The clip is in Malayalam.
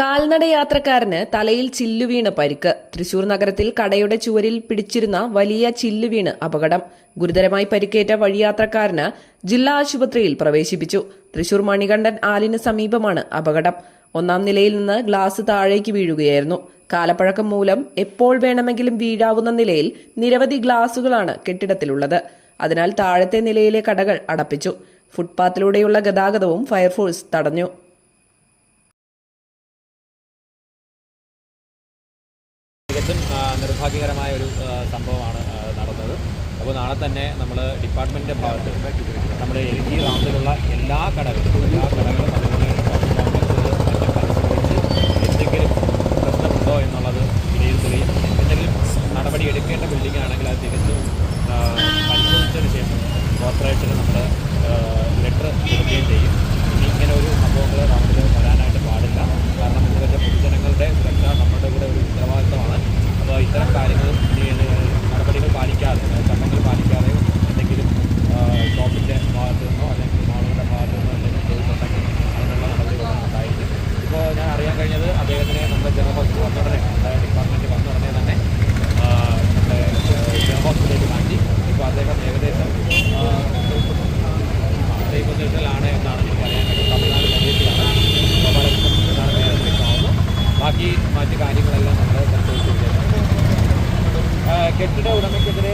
കാൽനട യാത്രക്കാരന് തലയിൽ ചില്ലുവീണ് പരിക്ക്. തൃശൂർ നഗരത്തിൽ കടയുടെ ചുവരിൽ പിടിച്ചിരുന്ന വലിയ ചില്ലുവീണ് അപകടം. ഗുരുതരമായി പരിക്കേറ്റ വഴിയാത്രക്കാരന് ജില്ലാ ആശുപത്രിയിൽ പ്രവേശിപ്പിച്ചു. തൃശൂർ മണികണ്ഠൻ ആലിന് സമീപമാണ് അപകടം. ഒന്നാം നിലയിൽ നിന്ന് ഗ്ലാസ് താഴേക്ക് വീഴുകയായിരുന്നു. കാലപ്പഴക്കം മൂലം എപ്പോൾ വേണമെങ്കിലും വീഴാവുന്ന നിലയിൽ നിരവധി ഗ്ലാസുകളാണ് കെട്ടിടത്തിലുള്ളത്. അതിനാൽ താഴത്തെ നിലയിലെ കടകൾ അടപ്പിച്ചു. ഫുട്പാത്തിലൂടെയുള്ള ഗതാഗതവും ഫയർഫോഴ്സ് തടഞ്ഞു. തികച്ചും നിർഭാഗ്യകരമായ ഒരു സംഭവമാണ് നടന്നത്. അപ്പോൾ നാളെ തന്നെ നമ്മൾ ഡിപ്പാർട്ട്മെന്റിന്റെ ഭാഗത്ത് നമ്മുടെ എൽ ജി റൗണ്ടിലുള്ള എല്ലാ കടകളും എല്ലാ കടകളും എന്തെങ്കിലും പ്രശ്നമുണ്ടോ എന്നുള്ളത് വിലയിരുത്തുകയും എന്തെങ്കിലും നടപടി എടുക്കേണ്ട ബിൽഡിംഗ് ആണെങ്കിൽ അത് തികച്ചും ഏഹ്, നടപടികൾ പാലിക്കാറുണ്ട് കെട്ടിട ഉടമയ്ക്കെതിരെ